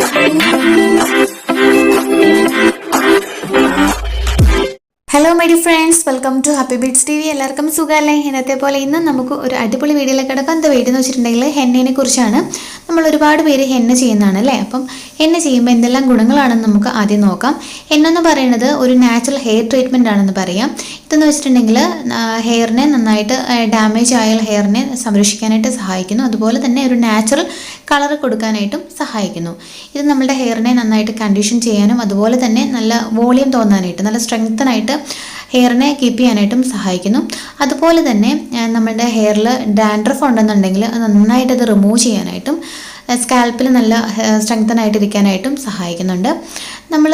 Thank you. My friends welcome to Happy Beats T V എല്ലാവർക്കും സുഖമല്ലേ? ഇന്നത്തെ പോലെ ഇന്ന് നമുക്ക് ഒരു അടിപൊളി വീഡിയോയിലേക്ക് കിടക്കാം. എന്താ വീഡിയോ എന്ന് വെച്ചിട്ടുണ്ടെങ്കിൽ ഹെന്നയെ കുറിച്ചാണ്. നമ്മൾ ഒരുപാട് പേര് ഹെന്ന ചെയ്യുന്നതാണ് അല്ലേ അപ്പം ഹെന്ന ചെയ്യുമ്പോൾ എന്തെല്ലാം ഗുണങ്ങളാണെന്ന് നമുക്ക് ആദ്യം നോക്കാം. എന്നെന്ന് എന്ന് പറയുന്നത് ഒരു നാച്ചുറൽ ഹെയർ ട്രീറ്റ്മെന്റ് ആണെന്ന് പറയാം. ഇതെന്ന് വെച്ചിട്ടുണ്ടെങ്കിൽ ഹെയറിനെ നന്നായിട്ട് ഡാമേജ് ആയ ഹെയറിനെ സംരക്ഷിക്കാനായിട്ട് സഹായിക്കുന്നു. അതുപോലെ തന്നെ ഒരു നാച്ചുറൽ കളർ കൊടുക്കാനായിട്ടും സഹായിക്കുന്നു. ഇത് നമ്മുടെ ഹെയറിനെ നന്നായിട്ട് കണ്ടീഷൻ ചെയ്യാനും അതുപോലെ തന്നെ നല്ല വോളിയം തോന്നാനായിട്ട് നല്ല സ്ട്രെങ്തനായിട്ട് ഹെയറിനെ കീപ്പ് ചെയ്യാനായിട്ടും സഹായിക്കുന്നു. അതുപോലെ തന്നെ നമ്മുടെ ഹെയറിൽ ഡാൻഡ്രഫ് ഉണ്ടെന്നുണ്ടെങ്കിൽ നന്നായിട്ട് അത് റിമൂവ് ചെയ്യാനായിട്ടും സ്കാൽപ്പിൽ നല്ല സ്ട്രെങ്തൻ ആയിട്ടിരിക്കാനായിട്ടും സഹായിക്കുന്നുണ്ട്. നമ്മൾ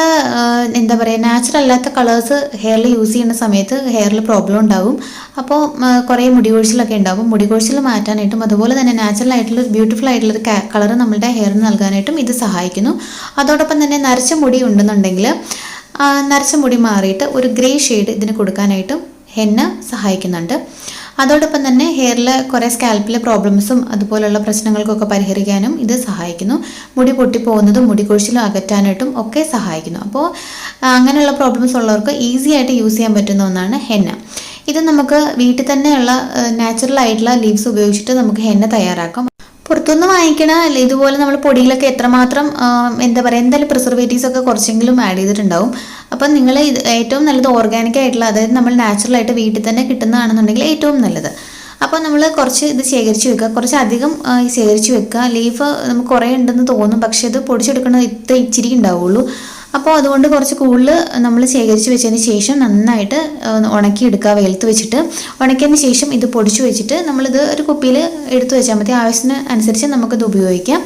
എന്താ പറയുക നാച്ചുറൽ അല്ലാത്ത കളേഴ്സ് ഹെയറിൽ യൂസ് ചെയ്യുന്ന സമയത്ത് ഹെയറിൽ പ്രോബ്ലം ഉണ്ടാവും. അപ്പോൾ കുറേ മുടി കൊഴിച്ചിലൊക്കെ ഉണ്ടാവും. മുടി കൊഴിച്ചിൽ മാറ്റാനായിട്ടും അതുപോലെ തന്നെ നാച്ചുറൽ ആയിട്ടുള്ള ബ്യൂട്ടിഫുൾ ആയിട്ടുള്ളൊരു കളർ നമ്മളുടെ ഹെയറിന് നൽകാനായിട്ടും ഇത് സഹായിക്കുന്നു. അതോടൊപ്പം തന്നെ നരച്ച മുടി ഉണ്ടെന്നുണ്ടെങ്കിൽ നരച്ച മുടി മാറിയിട്ട് ഒരു ഗ്രേ ഷെയ്ഡ് ഇതിന് കൊടുക്കാനായിട്ടും ഹെന്ന സഹായിക്കുന്നുണ്ട്. അതോടൊപ്പം തന്നെ ഹെയറിലെ കുറേ സ്കാൽപ്പിലെ പ്രോബ്ലംസും അതുപോലുള്ള പ്രശ്നങ്ങൾക്കൊക്കെ പരിഹരിക്കാനും ഇത് സഹായിക്കുന്നു. മുടി പൊട്ടിപ്പോകുന്നതും മുടി കൊഴിച്ചിലും അകറ്റാനായിട്ടും ഒക്കെ സഹായിക്കുന്നു. അപ്പോൾ അങ്ങനെയുള്ള പ്രോബ്ലംസ് ഉള്ളവർക്ക് ഈസി ആയിട്ട് യൂസ് ചെയ്യാൻ പറ്റുന്ന ഒന്നാണ് ഹെന്ന. ഇത് നമുക്ക് വീട്ടിൽ തന്നെയുള്ള നാച്ചുറൽ ആയിട്ടുള്ള ലീവ്സ് ഉപയോഗിച്ചിട്ട് നമുക്ക് ഹെന്ന തയ്യാറാക്കാം. പുറത്തുനിന്ന് വാങ്ങിക്കണ അല്ല ഇതുപോലെ നമ്മൾ പൊടിയിലൊക്കെ എത്രമാത്രം എന്താ പറയുക എന്തായാലും പ്രിസർവേറ്റീവ്സ് ഒക്കെ കുറച്ചെങ്കിലും ആഡ് ചെയ്തിട്ടുണ്ടാവും. അപ്പം നിങ്ങൾ ഇത് ഏറ്റവും നല്ലത് ഓർഗാനിക് ആയിട്ടുള്ള അതായത് നമ്മൾ നാച്ചുറൽ ആയിട്ട് വീട്ടിൽ തന്നെ കിട്ടുന്നതാണെന്നുണ്ടെങ്കിൽ ഏറ്റവും നല്ലത്. അപ്പോൾ നമ്മൾ കുറച്ച് ഇത് ശേഖരിച്ച് വെക്കുക. കുറച്ച് അധികം ശേഖരിച്ച് വെക്കുക. ലീഫ് നമുക്ക് കുറേ ഉണ്ടെന്ന് തോന്നും പക്ഷേ ഇത് പൊടിച്ചെടുക്കുന്നത് ഇത്ര ഇച്ചിരി ഉണ്ടാവുള്ളൂ. അപ്പോൾ അതുകൊണ്ട് കുറച്ച് കൂടുതൽ നമ്മൾ ശേഖരിച്ച് വെച്ചതിന് ശേഷം നന്നായിട്ട് ഉണക്കി ഉണക്കിയെടുക്കുക വെയിലത്ത് വെച്ചിട്ട്. ഉണക്കിയതിന് ശേഷം ഇത് പൊടിച്ചു വെച്ചിട്ട് നമ്മളിത് ഒരു കുപ്പിയിൽ എടുത്തു വെച്ചാൽ മതി. ആവശ്യത്തിന് അനുസരിച്ച് നമുക്കിത് ഉപയോഗിക്കാം.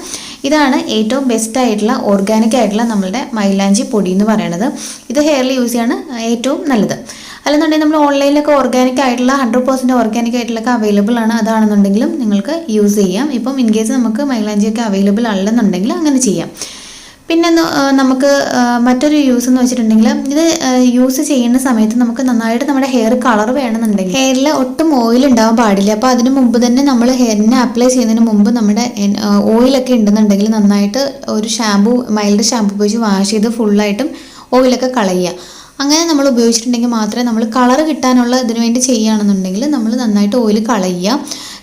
ഇതാണ് ഏറ്റവും ബെസ്റ്റ് ആയിട്ടുള്ള ഓർഗാനിക് ആയിട്ടുള്ള നമ്മളുടെ മൈലാഞ്ചി പൊടി എന്ന് പറയുന്നത് ഇത് ഹെയറിൽ യൂസ് ചെയ്യാണ് ഏറ്റവും നല്ലത്. അല്ലെന്നുണ്ടെങ്കിൽ നമ്മൾ ഓൺലൈനിലൊക്കെ ഓർഗാനിക് ആയിട്ടുള്ള ഹൺഡ്രഡ് പെർസെന്റ് ഓർഗാനിക് ആയിട്ടുള്ളൊക്കെ അവൈലബിൾ ആണ്. അതാണെന്നുണ്ടെങ്കിലും നിങ്ങൾക്ക് യൂസ് ചെയ്യാം. ഇപ്പം ഇൻ കേസ് നമുക്ക് മൈലാഞ്ചിയൊക്കെ അവൈലബിൾ അല്ലെന്നുണ്ടെങ്കിൽ അങ്ങനെ ചെയ്യാം. പിന്നെ നമുക്ക് മറ്റൊരു യൂസ് എന്ന് വെച്ചിട്ടുണ്ടെങ്കിൽ ഇത് യൂസ് ചെയ്യുന്ന സമയത്ത് നമുക്ക് നന്നായിട്ട് നമ്മുടെ ഹെയർ കളർ വേണമെന്നുണ്ടെങ്കിൽ ഹെയറിൽ ഒട്ടും ഓയിൽ ഉണ്ടാവാൻ പാടില്ല. അപ്പോൾ അതിന് മുമ്പ് തന്നെ നമ്മൾ ഹെയറിനെ അപ്ലൈ ചെയ്യുന്നതിന് മുമ്പ് നമ്മുടെ ഓയിലൊക്കെ ഉണ്ടെന്നുണ്ടെങ്കിൽ നന്നായിട്ട് ഒരു ഷാമ്പു മൈൽഡ് ഷാമ്പു ഉപയോഗിച്ച് വാഷ് ചെയ്ത് ഫുള്ളായിട്ടും ഓയിലൊക്കെ കളയുക. അങ്ങനെ നമ്മൾ ഉപയോഗിച്ചിട്ടുണ്ടെങ്കിൽ മാത്രമേ നമ്മൾ കളർ കിട്ടാനുള്ള ഇതിനു വേണ്ടി ചെയ്യുകയാണെന്നുണ്ടെങ്കിൽ നമ്മൾ നന്നായിട്ട് ഓയിൽ കളയുക.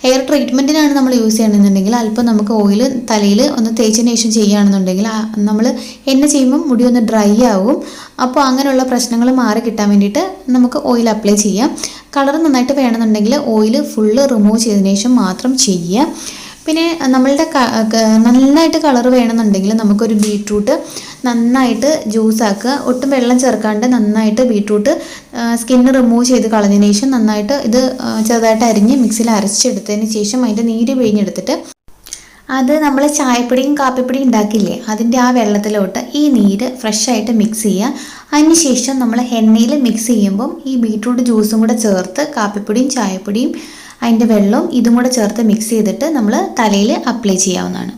ഹെയർ ട്രീറ്റ്മെന്റിനാണ് നമ്മൾ യൂസ് ചെയ്യണമെന്നുണ്ടെങ്കിൽ അല്പം നമുക്ക് ഓയിൽ തലയിൽ ഒന്ന് തേച്ചതിന് ശേഷം ചെയ്യുകയാണെന്നുണ്ടെങ്കിൽ നമ്മൾ എണ്ണ ചെയ്യുമ്പം മുടി ഒന്ന് ഡ്രൈ ആവും. അപ്പോൾ അങ്ങനെയുള്ള പ്രശ്നങ്ങൾ മാറി കിട്ടാൻ വേണ്ടിയിട്ട് നമുക്ക് ഓയിൽ അപ്ലൈ ചെയ്യാം. കളർ നന്നായിട്ട് വേണമെന്നുണ്ടെങ്കിൽ ഓയിൽ ഫുള്ള് റിമൂവ് ചെയ്തതിന് ശേഷം മാത്രം ചെയ്യുക. പിന്നെ നമ്മളുടെ നന്നായിട്ട് കളർ വേണമെന്നുണ്ടെങ്കിൽ നമുക്കൊരു ബീട്രൂട്ട് നന്നായിട്ട് ജ്യൂസാക്കുക ഒട്ടും വെള്ളം ചേർക്കാണ്ട് നന്നായിട്ട് ബീട്രൂട്ട് സ്കിന്ന് റിമൂവ് ചെയ്ത് കളഞ്ഞതിന് ശേഷം നന്നായിട്ട് ഇത് ചെറുതായിട്ട് അരിഞ്ഞ് മിക്സിയിൽ അരച്ചെടുത്തതിന് ശേഷം അതിന്റെ നീര് പിഴിഞ്ഞെടുത്തിട്ട് അത് നമ്മൾ ചായപ്പൊടിയും കാപ്പിപ്പൊടിയും ഉണ്ടാക്കില്ലേ അതിന്റെ ആ വെള്ളത്തിലോട്ട് ഈ നീര് ഫ്രഷായിട്ട് മിക്സ് ചെയ്യുക. അതിനുശേഷം നമ്മൾ എണ്ണയിൽ മിക്സ് ചെയ്യുമ്പം ഈ ബീട്രൂട്ട് ജ്യൂസും കൂടെ ചേർത്ത് കാപ്പിപ്പൊടിയും ചായപ്പൊടിയും അതിന്റെ വെള്ളവും ഇതും കൂടെ ചേർത്ത് മിക്സ് ചെയ്തിട്ട് നമ്മൾ തലയിൽ അപ്ലൈ ചെയ്യാവുന്നതാണ്.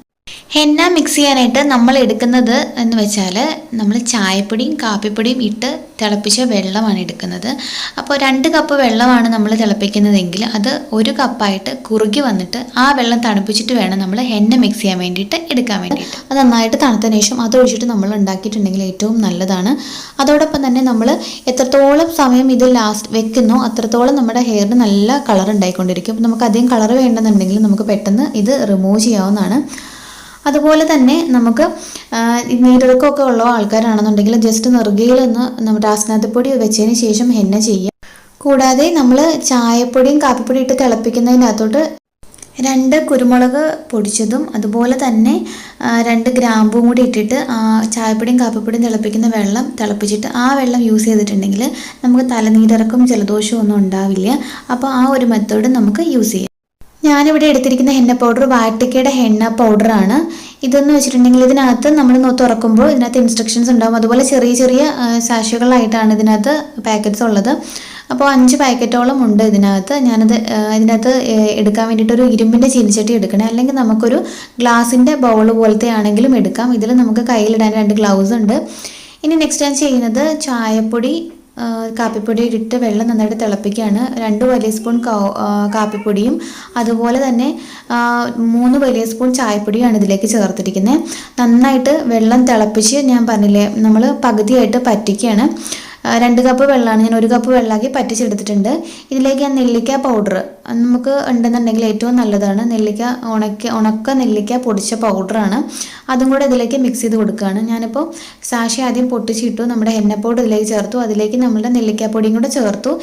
ഹെന്ന മിക്സ് ചെയ്യാനായിട്ട് നമ്മൾ എടുക്കുന്നത് എന്ന് വെച്ചാൽ നമ്മൾ ചായപ്പൊടിയും കാപ്പിപ്പൊടിയും ഇട്ട് തിളപ്പിച്ച വെള്ളമാണ് എടുക്കുന്നത്. അപ്പോൾ രണ്ട് കപ്പ് വെള്ളമാണ് നമ്മൾ തിളപ്പിക്കുന്നതെങ്കിൽ അത് ഒരു കപ്പായിട്ട് കുറുകി വന്നിട്ട് ആ വെള്ളം തണുപ്പിച്ചിട്ട് വേണം നമ്മൾ ഹെന്ന മിക്സ് ചെയ്യാൻ വേണ്ടിയിട്ട് എടുക്കാൻ വേണ്ടിയിട്ട്. അത് നന്നായിട്ട് തണുത്തതിന് ശേഷം അത് ഒഴിച്ചിട്ട് നമ്മൾ ഉണ്ടാക്കിയിട്ടുണ്ടെങ്കിൽ ഏറ്റവും നല്ലതാണ്. അതോടൊപ്പം തന്നെ നമ്മൾ എത്രത്തോളം സമയം ഇത് ലാസ്റ്റ് വെക്കുന്നോ അത്രത്തോളം നമ്മുടെ ഹെയറിന് നല്ല കളർ ഉണ്ടായിക്കൊണ്ടിരിക്കും. നമുക്ക് അധികം കളർ വേണ്ടെന്നുണ്ടെങ്കിൽ നമുക്ക് പെട്ടെന്ന് ഇത് റിമൂവ് ചെയ്യാവുന്നതാണ്. അതുപോലെ തന്നെ നമുക്ക് നീരിറക്കമൊക്കെ ഉള്ള ആൾക്കാരാണെന്നുണ്ടെങ്കിൽ ജസ്റ്റ് നെറുകയിൽ ഒന്ന് നമ്മുടെ ആസ്നാദപ്പൊടി വെച്ചതിന് ശേഷം ഹെന്ന ചെയ്യുക. കൂടാതെ നമ്മൾ ചായപ്പൊടിയും കാപ്പിപ്പൊടിയും ഇട്ട് തിളപ്പിക്കുന്നതിനകത്തോട്ട് രണ്ട് കുരുമുളക് പൊടിച്ചതും അതുപോലെ തന്നെ രണ്ട് ഗ്രാമ്പും കൂടി ഇട്ടിട്ട് ചായപ്പൊടിയും കാപ്പിപ്പൊടിയും തിളപ്പിക്കുന്ന വെള്ളം തിളപ്പിച്ചിട്ട് ആ വെള്ളം യൂസ് ചെയ്തിട്ടുണ്ടെങ്കിൽ നമുക്ക് തലനീരിറക്കും ജലദോഷവും ഒന്നും ഉണ്ടാവില്ല. അപ്പോൾ ആ ഒരു മെത്തേഡ് നമുക്ക് യൂസ് ചെയ്യാം. ഞാനിവിടെ എടുത്തിരിക്കുന്ന ഹെന്ന പൗഡർ വാട്ടിക്കയുടെ ഹെന്ന പൗഡറാണ് ഇതെന്ന് വെച്ചിട്ടുണ്ടെങ്കിൽ ഇതിനകത്ത് നമ്മൾ നോ- തുറക്കുമ്പോൾ ഇതിനകത്ത് ഇൻസ്ട്രക്ഷൻസ് ഉണ്ടാകും അതുപോലെ ചെറിയ ചെറിയ സാഷുകളായിട്ടാണ് ഇതിനകത്ത് പാക്കറ്റ്സ് ഉള്ളത്. അപ്പോൾ അഞ്ച് പാക്കറ്റോളം ഉണ്ട് ഇതിനകത്ത്. ഞാനത് ഇതിനകത്ത് എടുക്കാൻ വേണ്ടിയിട്ട് ഒരു ഇരുമ്പിന്റെ ചീനിച്ചട്ടി എടുക്കണേ. അല്ലെങ്കിൽ നമുക്കൊരു ഗ്ലാസിന്റെ ബൗൾ പോലത്തെ ആണെങ്കിലും എടുക്കാം. ഇതിൽ നമുക്ക് കയ്യിലിടാൻ രണ്ട് ഗ്ലൗസ് ഉണ്ട്. ഇനി നെക്സ്റ്റ് ഞാൻ ചെയ്യുന്നത് ചായപ്പൊടി കാപ്പിപ്പൊടി ഇട്ടിട്ട് വെള്ളം നന്നായിട്ട് തിളപ്പിക്കുകയാണ്. രണ്ട് വലിയ സ്പൂൺ കാപ്പിപ്പൊടിയും അതുപോലെ തന്നെ മൂന്ന് വലിയ സ്പൂൺ ചായപ്പൊടിയാണ് ഇതിലേക്ക് ചേർത്തിരിക്കുന്നത്. നന്നായിട്ട് വെള്ളം തിളപ്പിച്ച് ഞാൻ പറഞ്ഞില്ലേ നമ്മൾ പകുതിയായിട്ട് പറ്റിക്കുകയാണ്. രണ്ട് കപ്പ് വെള്ളമാണ്. ഞാൻ ഒരു കപ്പ് വെള്ളമാക്കി പറ്റിച്ചെടുത്തിട്ടുണ്ട്. ഇതിലേക്ക് ഞാൻ നെല്ലിക്ക പൗഡർ നമുക്ക് ഉണ്ടെന്നുണ്ടെങ്കിൽ ഏറ്റവും നല്ലതാണ്. നെല്ലിക്ക ഉണക്ക ഉണക്ക നെല്ലിക്ക പൊടിച്ച പൗഡറാണ് അതും കൂടെ ഇതിലേക്ക് മിക്സ് ചെയ്ത് കൊടുക്കുകയാണ്. ഞാനിപ്പോൾ സാഷി ആദ്യം പൊട്ടിച്ചിട്ടു നമ്മുടെ എണ്ണപ്പൗഡർ ഇതിലേക്ക് ചേർത്തു. അതിലേക്ക് നമ്മുടെ നെല്ലിക്കാപ്പൊടിയും കൂടെ ചേർത്തു.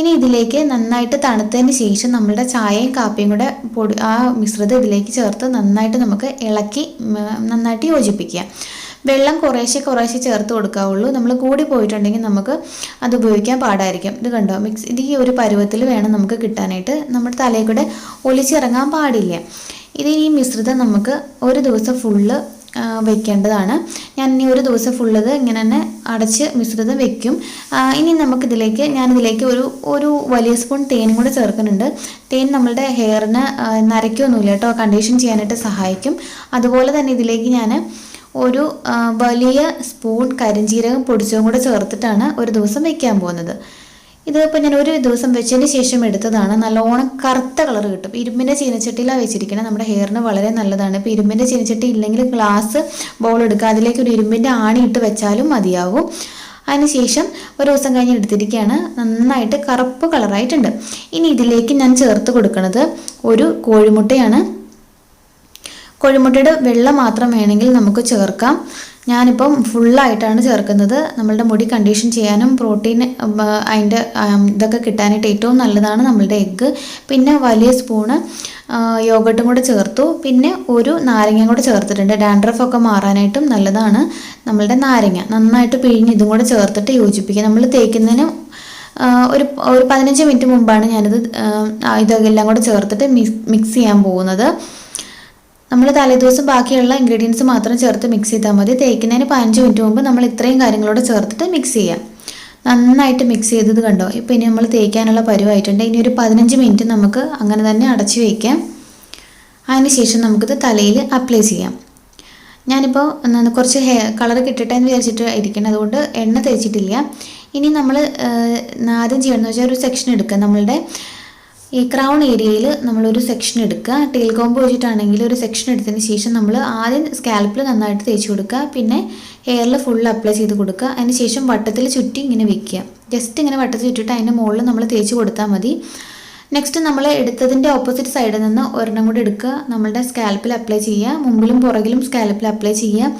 ഇനി ഇതിലേക്ക് നന്നായിട്ട് തണുത്തതിന് ശേഷം നമ്മുടെ ചായയും കാപ്പിയും കൂടെ പൊടി ആ മിശ്രിതം ഇതിലേക്ക് ചേർത്ത് നന്നായിട്ട് നമുക്ക് ഇളക്കി നന്നായിട്ട് യോജിപ്പിക്കുക. വെള്ളം കുറേശ്ശെ കുറേശ്ശെ ചേർത്ത് കൊടുക്കാവുള്ളൂ. നമ്മൾ കൂടി പോയിട്ടുണ്ടെങ്കിൽ നമുക്ക് അത് ഉപയോഗിക്കാൻ പാടായിരിക്കും. ഇത് കണ്ടോ? മിക്സ് ഇത് ഈ ഒരു പരുവത്തിൽ വേണം നമുക്ക് കിട്ടാനായിട്ട്. നമ്മുടെ തലയിൽ കൂടെ ഒലിച്ചിറങ്ങാൻ പാടില്ല. ഇത് ഈ മിശ്രിതം നമുക്ക് ഒരു ദിവസം ഫുള്ള് വെക്കേണ്ടതാണ്. ഞാൻ ഇനി ഒരു ദിവസം ഫുള്ളത് ഇങ്ങനെ തന്നെ അടച്ച് മിശ്രിതം വെക്കും. ഇനി നമുക്കിതിലേക്ക് ഞാനിതിലേക്ക് ഒരു ഒരു വലിയ സ്പൂൺ തേനും കൂടെ ചേർക്കുന്നുണ്ട്. തേൻ നമ്മളുടെ ഹെയറിന് നരയ്ക്കൊന്നുമില്ല കേട്ടോ. കണ്ടീഷൻ ചെയ്യാനായിട്ട് സഹായിക്കും. അതുപോലെ തന്നെ ഇതിലേക്ക് ഞാൻ ഒരു വലിയ സ്പൂൺ കരിഞ്ചീരകം പൊടിച്ചതും കൂടെ ചേർത്തിട്ടാണ് ഒരു ദിവസം വെക്കാൻ പോകുന്നത്. ഇത് ഇപ്പോൾ ഞാൻ ഒരു ദിവസം വെച്ചതിന് ശേഷം എടുത്തതാണ്. നല്ലോണം കറുത്ത കളർ കിട്ടും. ഇരുമ്പിന്റെ ചീനച്ചട്ടിയിലാണ് വെച്ചിരിക്കുന്നത്. നമ്മുടെ ഹെയറിന് വളരെ നല്ലതാണ്. ഇപ്പോൾ ഇരുമ്പിന്റെ ചീനച്ചട്ടി ഇല്ലെങ്കിൽ ഗ്ലാസ് ബൗൾ എടുക്കുക. അതിലേക്ക് ഒരു ഇരുമ്പിന്റെ ആണി ഇട്ട് വെച്ചാലും മതിയാവും. അതിനുശേഷം ഒരു ദിവസം കഴിഞ്ഞ് എടുത്തിരിക്കുകയാണ്. നന്നായിട്ട് കറുപ്പ് കളറായിട്ടുണ്ട്. ഇനി ഇതിലേക്ക് ഞാൻ ചേർത്ത് കൊടുക്കുന്നത് ഒരു കോഴിമുട്ടയാണ്. കോഴിമുട്ടയുടെ വെള്ള മാത്രം വേണമെങ്കിൽ നമുക്ക് ചേർക്കാം. ഞാനിപ്പം ഫുള്ളായിട്ടാണ് ചേർക്കുന്നത്. നമ്മളുടെ മുടി കണ്ടീഷൻ ചെയ്യാനും പ്രോട്ടീൻ അതിന്റെ ഇതൊക്കെ കിട്ടാനായിട്ട് ഏറ്റവും നല്ലതാണ് നമ്മളുടെ എഗ്ഗ് പിന്നെ വലിയ സ്പൂണ് യോഗട്ടും കൂടെ ചേർത്തു. പിന്നെ ഒരു നാരങ്ങ കൂടെ ചേർത്തിട്ടുണ്ട്. ഡാൻഡ്രഫ് ഒക്കെ മാറാനായിട്ടും നല്ലതാണ് നമ്മളുടെ നാരങ്ങ. നന്നായിട്ട് പിഴിഞ്ഞ് ഇതും കൂടെ ചേർത്തിട്ട് യോജിപ്പിക്കുക നമ്മൾ തേക്കുന്നതിന് ഒരു ഒരു പതിനഞ്ച് മിനിറ്റ് മുമ്പാണ് ഞാനിത് എല്ലാം കൂടെ ചേർത്തിട്ട് മിക്സ് ചെയ്യാൻ പോകുന്നത്. നമ്മൾ തലേദിവസം ബാക്കിയുള്ള ഇൻഗ്രീഡിയൻസ് മാത്രം ചേർത്ത് മിക്സ് ചെയ്താൽ മതി. തേക്കുന്നതിന് പതിനഞ്ച് മിനിറ്റ് മുമ്പ് നമ്മൾ ഇത്രയും കാര്യങ്ങളോട് ചേർത്തിട്ട് മിക്സ് ചെയ്യാം. നന്നായിട്ട് മിക്സ് ചെയ്തത് കണ്ടോ? ഇപ്പോൾ ഇനി നമ്മൾ തേക്കാനുള്ള പരുവായിട്ടുണ്ട്. ഇനി ഒരു പതിനഞ്ച് മിനിറ്റ് നമുക്ക് അങ്ങനെ തന്നെ അടച്ചു വയ്ക്കാം അതിനുശേഷം നമുക്കിത് തലയിൽ അപ്ലൈ ചെയ്യാം. ഞാനിപ്പോൾ കുറച്ച് ഹെയർ കളർ കിട്ടട്ടെ എന്ന് വിചാരിച്ചിട്ട് ഇരിക്കണം. അതുകൊണ്ട് എണ്ണ തേച്ചിട്ടില്ല. ഇനി നമ്മൾ ആദ്യം ചെയ്യണമെന്ന് വെച്ചാൽ ഒരു സെക്ഷൻ എടുക്കുക നമ്മളുടെ ഈ ക്രൗൺ ഏരിയയിൽ നമ്മളൊരു സെക്ഷൻ എടുക്കുക. ടെയിൽ കോമ്പ് വെച്ചിട്ടാണെങ്കിൽ ഒരു സെക്ഷൻ എടുത്തതിന് ശേഷം നമ്മൾ ആദ്യം സ്കാൽപ്പിൽ നന്നായിട്ട് തേച്ച് കൊടുക്കുക. പിന്നെ ഹെയറിൽ ഫുൾ അപ്ലൈ ചെയ്ത് കൊടുക്കുക. അതിന് ശേഷം വട്ടത്തിൽ ചുറ്റി ഇങ്ങനെ വെക്കുക. ജസ്റ്റ് ഇങ്ങനെ വട്ടത്തിൽ ചുറ്റിട്ട് അതിന്റെ മുകളിൽ നമ്മൾ തേച്ച് കൊടുത്താൽ മതി. നെക്സ്റ്റ് നമ്മൾ എടുത്തതിന്റെ ഓപ്പോസിറ്റ് സൈഡിൽ നിന്ന് ഒരെണ്ണം കൂടി എടുക്കുക. നമ്മളുടെ സ്കാൽപ്പിൽ അപ്ലൈ ചെയ്യുക. മുമ്പിലും പുറകിലും സ്കാൽപ്പിൽ അപ്ലൈ ചെയ്യുക.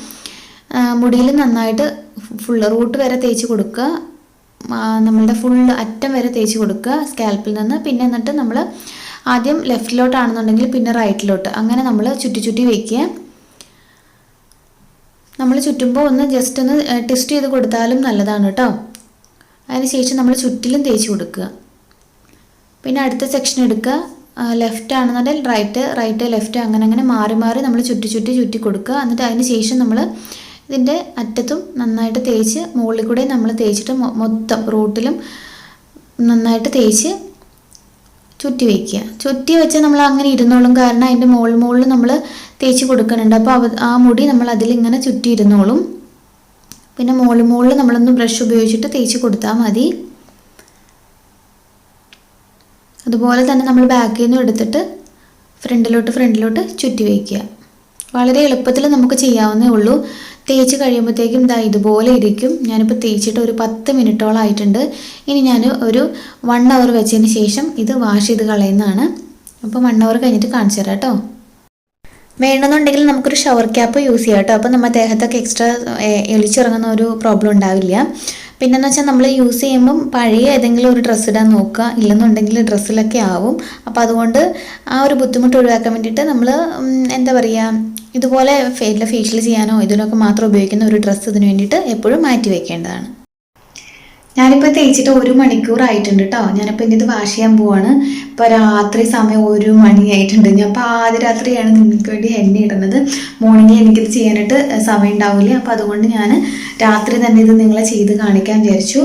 മുടിയിൽ നന്നായിട്ട് ഫുൾ റൂട്ട് വരെ തേച്ച് കൊടുക്കുക. നമ്മളുടെ ഫുൾ അറ്റം വരെ തേച്ച് കൊടുക്കുക സ്കാൽപ്പിൽ നിന്ന്. പിന്നെ എന്നിട്ട് നമ്മൾ ആദ്യം ലെഫ്റ്റിലോട്ടാണെന്നുണ്ടെങ്കിൽ പിന്നെ റൈറ്റിലോട്ട് അങ്ങനെ നമ്മൾ ചുറ്റി ചുറ്റി വയ്ക്കുക നമ്മൾ ചുറ്റുമ്പോൾ ഒന്ന് ജസ്റ്റ് ഒന്ന് ടെസ്റ്റ് ചെയ്ത് കൊടുത്താലും നല്ലതാണ് കേട്ടോ അതിനുശേഷം നമ്മൾ ചുറ്റിലും തേച്ച് കൊടുക്കുക. പിന്നെ അടുത്ത സെക്ഷൻ എടുക്കുക. ലെഫ്റ്റ് ആണെന്നുണ്ടെങ്കിൽ റൈറ്റ് റൈറ്റ് ലെഫ്റ്റ് അങ്ങനെ അങ്ങനെ മാറി മാറി നമ്മൾ ചുറ്റി ചുറ്റി ചുറ്റി കൊടുക്കുക. എന്നിട്ട് അതിന് ശേഷം നമ്മൾ ഇതിന്റെ അറ്റത്തും നന്നായിട്ട് തേച്ച് മുകളിൽ കൂടെ നമ്മൾ തേച്ചിട്ട് മൊത്തം റൂട്ടിലും നന്നായിട്ട് തേച്ച് ചുറ്റി വയ്ക്കുക ചുറ്റി വെച്ച് നമ്മൾ അങ്ങനെ ഇരുന്നോളും. കാരണം അതിന്റെ മുകളിൽ മുകളിൽ നമ്മൾ തേച്ച് കൊടുക്കുന്നുണ്ട്. അപ്പോൾ ആ മുടി നമ്മൾ അതിലിങ്ങനെ ചുറ്റി ഇരുന്നോളും. പിന്നെ മുകളിൽ മുകളിൽ നമ്മളൊന്ന് ബ്രഷ് ഉപയോഗിച്ചിട്ട് തേച്ച് കൊടുത്താൽ മതി. അതുപോലെ തന്നെ നമ്മൾ ബാക്കിൽ നിന്നും എടുത്തിട്ട് ഫ്രണ്ടിലോട്ട് ഫ്രണ്ടിലോട്ട് ചുറ്റി വയ്ക്കുക വളരെ എളുപ്പത്തിൽ നമുക്ക് ചെയ്യാവുന്നേ ഉള്ളൂ. തേച്ച് കഴിയുമ്പോഴത്തേക്കും ദാ ഇതുപോലെ ഇരിക്കും. ഞാനിപ്പോൾ തേച്ചിട്ട് ഒരു പത്ത് മിനിറ്റോളം ആയിട്ടുണ്ട്. ഇനി ഞാൻ ഒരു വൺ അവർ വെച്ചതിന് ശേഷം ഇത് വാഷ് ചെയ്ത് കളയുന്നതാണ്. അപ്പോൾ വൺ അവർ കഴിഞ്ഞിട്ട് കാണിച്ചു തരാം കേട്ടോ. വേണമെന്നുണ്ടെങ്കിൽ നമുക്കൊരു ഷവർ ക്യാപ്പ് യൂസ് ചെയ്യാം കേട്ടോ. അപ്പോൾ നമ്മുടെ ദേഹത്തൊക്കെ എക്സ്ട്രാ എളിച്ചിറങ്ങുന്ന ഒരു പ്രോബ്ലം ഉണ്ടാവില്ല. പിന്നെന്ന് വെച്ചാൽ നമ്മൾ യൂസ് ചെയ്യുമ്പം പഴയ ഏതെങ്കിലും ഒരു ഡ്രസ്സ് ഇടാൻ നോക്കുക. ഇല്ലെന്നുണ്ടെങ്കിൽ ഡ്രസ്സിലൊക്കെ ആവും. അപ്പോൾ അതുകൊണ്ട് ആ ഒരു ബുദ്ധിമുട്ട് ഒഴിവാക്കാൻ വേണ്ടിയിട്ട് നമ്മൾ എന്താ പറയുക ഇതുപോലെ ഫേസിൽ ഫേഷ്യൽ ചെയ്യാനോ ഇതിനൊക്കെ മാത്രം ഉപയോഗിക്കുന്ന ഒരു ഡ്രസ്സ് ഇതിന് വേണ്ടിയിട്ട് എപ്പോഴും മാറ്റി വെക്കേണ്ടതാണ്. ഞാനിപ്പോൾ തേച്ചിട്ട് ഒരു മണിക്കൂർ ആയിട്ടുണ്ട് കേട്ടോ ഞാനിപ്പോൾ ഇനി ഇത് വാഷ് ചെയ്യാൻ പോവാണ്. ഇപ്പോൾ രാത്രി സമയം ഒരു മണിയായിട്ടുണ്ട് ഞാൻ അപ്പോൾ ആദ്യ രാത്രിയാണ് നിങ്ങൾക്ക് വേണ്ടി എണ്ണ ഇടുന്നത്. മോർണിംഗിൽ എനിക്കിത് ചെയ്യാനായിട്ട് സമയം ഉണ്ടാവില്ല അപ്പോൾ അതുകൊണ്ട് ഞാൻ രാത്രി തന്നെ ഇത് നിങ്ങളെ ചെയ്ത് കാണിക്കാൻ വിചാരിച്ചു.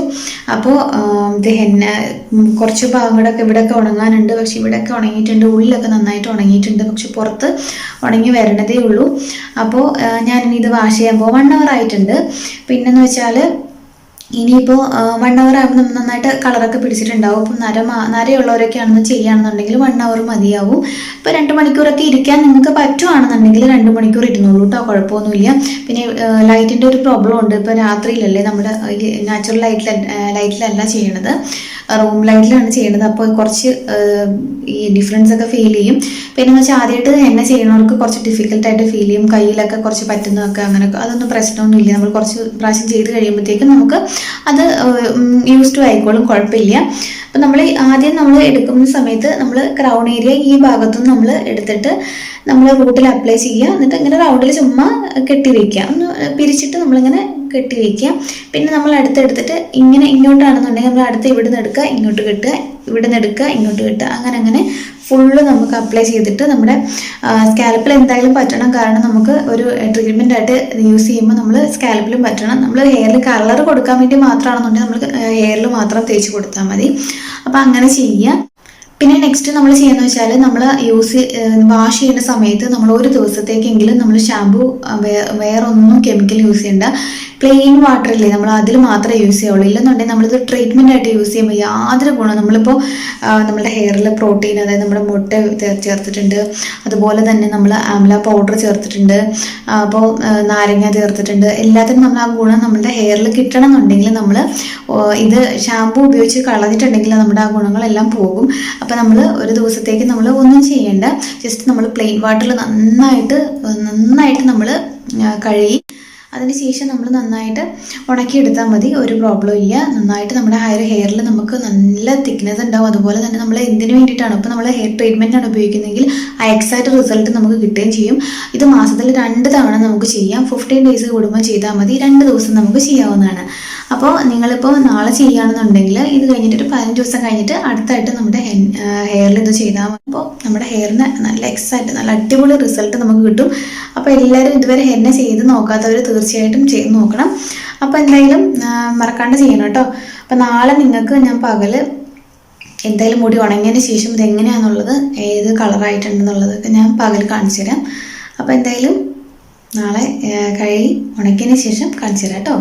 അപ്പോൾ ഇത് എണ്ണ കുറച്ച് ഭാഗങ്ങളൊക്കെ ഇവിടെയൊക്കെ ഉണങ്ങാനുണ്ട്. പക്ഷെ ഇവിടെയൊക്കെ ഉണങ്ങിയിട്ടുണ്ട്. ഉള്ളിലൊക്കെ നന്നായിട്ട് ഉണങ്ങിയിട്ടുണ്ട്. പക്ഷെ പുറത്ത് ഉണങ്ങി വരണതേ ഉള്ളൂ. അപ്പോൾ ഞാനിനി ഇത് വാഷ് ചെയ്യാൻ പോകും വൺ അവർ ആയിട്ടുണ്ട്. പിന്നെന്ന് വെച്ചാൽ ഇനിയിപ്പോൾ വൺ അവർ ആകുമ്പോൾ നന്നായിട്ട് കളറൊക്കെ പിടിച്ചിട്ടുണ്ടാവും. അപ്പം നര നരയുള്ളവരൊക്കെ ആണെന്ന് ചെയ്യുകയാണെന്നുണ്ടെങ്കിൽ വൺ അവർ മതിയാവും. ഇപ്പോൾ രണ്ട് മണിക്കൂറൊക്കെ ഇരിക്കാൻ നിങ്ങൾക്ക് പറ്റുവാണെന്നുണ്ടെങ്കിൽ രണ്ട് മണിക്കൂർ ഇരുന്നോളൂ കേട്ടോ കുഴപ്പമൊന്നുമില്ല. പിന്നെ ലൈറ്റിന്റെ ഒരു പ്രോബ്ലം ഉണ്ട്. ഇപ്പോൾ രാത്രിയിലല്ലേ നമ്മുടെ നാച്ചുറൽ ലൈറ്റിൽ ലൈറ്റിലല്ല ചെയ്യണത്. റൂം ലൈറ്റിലാണ് ചെയ്യണത്. അപ്പോൾ കുറച്ച് ഈ ഡിഫറൻസ് ഒക്കെ ഫീൽ ചെയ്യും. പിന്നെ വെച്ചാൽ ആദ്യമായിട്ട് എന്നെ ചെയ്യണവർക്ക് കുറച്ച് ഡിഫിക്കൽട്ടായിട്ട് ഫീൽ ചെയ്യും. കയ്യിലൊക്കെ കുറച്ച് പറ്റുന്നതൊക്കെ അങ്ങനെയൊക്കെ അതൊന്നും പ്രശ്നമൊന്നുമില്ല. നമ്മൾ കുറച്ച് പ്രാവശ്യം ചെയ്ത് കഴിയുമ്പോഴത്തേക്കും നമുക്ക് അത് യൂസ് ടു ആയിക്കോളും കുഴപ്പമില്ല. അപ്പം നമ്മൾ ആദ്യം നമ്മൾ എടുക്കുന്ന സമയത്ത് നമ്മൾ ക്രൗൺ ഏരിയ ഈ ഭാഗത്തുനിന്ന് നമ്മൾ എടുത്തിട്ട് നമ്മൾ റൂട്ടിൽ അപ്ലൈ ചെയ്യുക. എന്നിട്ട് ഇങ്ങനെ റൗണ്ടിൽ ചുമ്മാ കെട്ടി വയ്ക്കുക ഒന്ന് പിരിച്ചിട്ട് നമ്മളിങ്ങനെ കെട്ടി വയ്ക്കുക പിന്നെ നമ്മൾ അടുത്തെടുത്തിട്ട് ഇങ്ങനെ ഇങ്ങോട്ടാണെന്നുണ്ടെങ്കിൽ നമ്മൾ അടുത്ത് ഇവിടുന്ന് എടുക്കുക ഇങ്ങോട്ട് കെട്ടുക ഇവിടുന്ന് എടുക്കുക ഇങ്ങോട്ട് കെട്ടുക. അങ്ങനെ അങ്ങനെ ഫുള്ള് നമുക്ക് അപ്ലൈ ചെയ്തിട്ട് നമ്മുടെ സ്കാലപ്പിൽ എന്തായാലും പറ്റണം. കാരണം നമുക്ക് ഒരു ട്രീറ്റ്മെന്റ് ആയിട്ട് യൂസ് ചെയ്യുമ്പോൾ നമ്മൾ സ്കാലപ്പിലും പറ്റണം. നമ്മൾ ഹെയറിൽ കളർ കൊടുക്കാൻ വേണ്ടി മാത്രമാണെന്നുണ്ടെങ്കിൽ നമ്മൾ ഹെയറിൽ മാത്രം തേച്ച് കൊടുത്താൽ മതി. അപ്പോൾ അങ്ങനെ ചെയ്യുക. പിന്നെ നെക്സ്റ്റ് നമ്മൾ ചെയ്യുന്നത് വെച്ചാൽ നമ്മൾ യൂസ് വാഷ് ചെയ്യുന്ന സമയത്ത് നമ്മൾ ഒരു ദിവസത്തേക്കെങ്കിലും നമ്മൾ ഷാമ്പു വേറെ ഒന്നും കെമിക്കൽ യൂസ് ചെയ്യണ്ട. പ്ലെയിൻ വാട്ടർ അല്ലേ നമ്മൾ അതിൽ മാത്രമേ യൂസ് ചെയ്യുള്ളൂ ഇല്ലെന്നുണ്ടെങ്കിൽ നമ്മളിത് ട്രീറ്റ്മെന്റ് ആയിട്ട് യൂസ് ചെയ്യുമ്പോൾ യാതൊരു ഗുണം നമ്മളിപ്പോൾ നമ്മുടെ ഹെയറിൽ പ്രോട്ടീൻ അതായത് നമ്മുടെ മുട്ട ചേർത്തിട്ടുണ്ട്. അതുപോലെ തന്നെ നമ്മൾ ആംല പൗഡർ ചേർത്തിട്ടുണ്ട്. അപ്പോൾ നാരങ്ങ ചേർത്തിട്ടുണ്ട്. എല്ലാത്തിനും നമ്മൾ ആ ഗുണം നമ്മുടെ ഹെയറിൽ കിട്ടണം എന്നുണ്ടെങ്കിൽ നമ്മൾ ഇത് ഷാമ്പു ഉപയോഗിച്ച് കളഞ്ഞിട്ടുണ്ടെങ്കിൽ നമ്മുടെ ആ ഗുണങ്ങളെല്ലാം പോകും. അപ്പോൾ നമ്മൾ ഒരു ദിവസത്തേക്ക് നമ്മൾ ഒന്നും ചെയ്യേണ്ട. ജസ്റ്റ് നമ്മൾ പ്ലെയിൻ വാട്ടറിൽ നന്നായിട്ട് നന്നായിട്ട് നമ്മൾ കഴുകി അതിനുശേഷം നമ്മൾ നന്നായിട്ട് ഉണക്കിയെടുത്താൽ മതി. ഒരു പ്രോബ്ലം ഇല്ല. നന്നായിട്ട് നമ്മുടെ ഹയർ ഹെയറിൽ നമുക്ക് നല്ല തിക്നെസ് ഉണ്ടാവും. അതുപോലെ തന്നെ നമ്മൾ എന്തിനു വേണ്ടിയിട്ടാണ്? ഇപ്പോൾ നമ്മൾ ഹെയർ ട്രീറ്റ്മെന്റാണ് ഉപയോഗിക്കുന്നതെങ്കിൽ ആ എക്സാക്ട് റിസൾട്ട് നമുക്ക് കിട്ടുകയും ചെയ്യും. ഇത് മാസത്തിൽ രണ്ട് തവണ നമുക്ക് ചെയ്യാം. ഫിഫ്റ്റീൻ ഡേയ്സ് കൂടുമ്പോൾ ചെയ്താൽ മതി. രണ്ട് ദിവസം നമുക്ക് ചെയ്യാവുന്നതാണ്. അപ്പോൾ നിങ്ങളിപ്പോൾ നാളെ ചെയ്യുകയാണെന്നുണ്ടെങ്കിൽ ഇത് കഴിഞ്ഞിട്ട് ഒരു പതിനഞ്ച് ദിവസം കഴിഞ്ഞിട്ട് അടുത്തായിട്ട് നമ്മുടെ ഹെയറിൽ ഇത് ചെയ്താൽ അപ്പോൾ നമ്മുടെ ഹെയറിന് നല്ല എക്സൈറ്റ് നല്ല അടിപൊളി റിസൾട്ട് നമുക്ക് കിട്ടും. അപ്പോൾ എല്ലാവരും ഇതുവരെ ഹെയറിനെ ചെയ്ത് നോക്കാത്തവർ തീർച്ചയായിട്ടും ചെയ്ത് നോക്കണം. അപ്പോൾ എന്തായാലും മറക്കാണ്ട് ചെയ്യണം കേട്ടോ. അപ്പോൾ നാളെ നിങ്ങൾക്ക് ഞാൻ പകൽ എന്തായാലും മുടി ഉണങ്ങിയതിന് ശേഷം ഇത് എങ്ങനെയാണെന്നുള്ളത് ഏത് കളറായിട്ടുണ്ടെന്നുള്ളതൊക്കെ ഞാൻ പകൽ കാണിച്ചു തരാം. അപ്പോൾ എന്തായാലും നാളെ കഴി കഴുകി ഉണക്കിയതിന് ശേഷം കാണിച്ചു തരാം കേട്ടോ.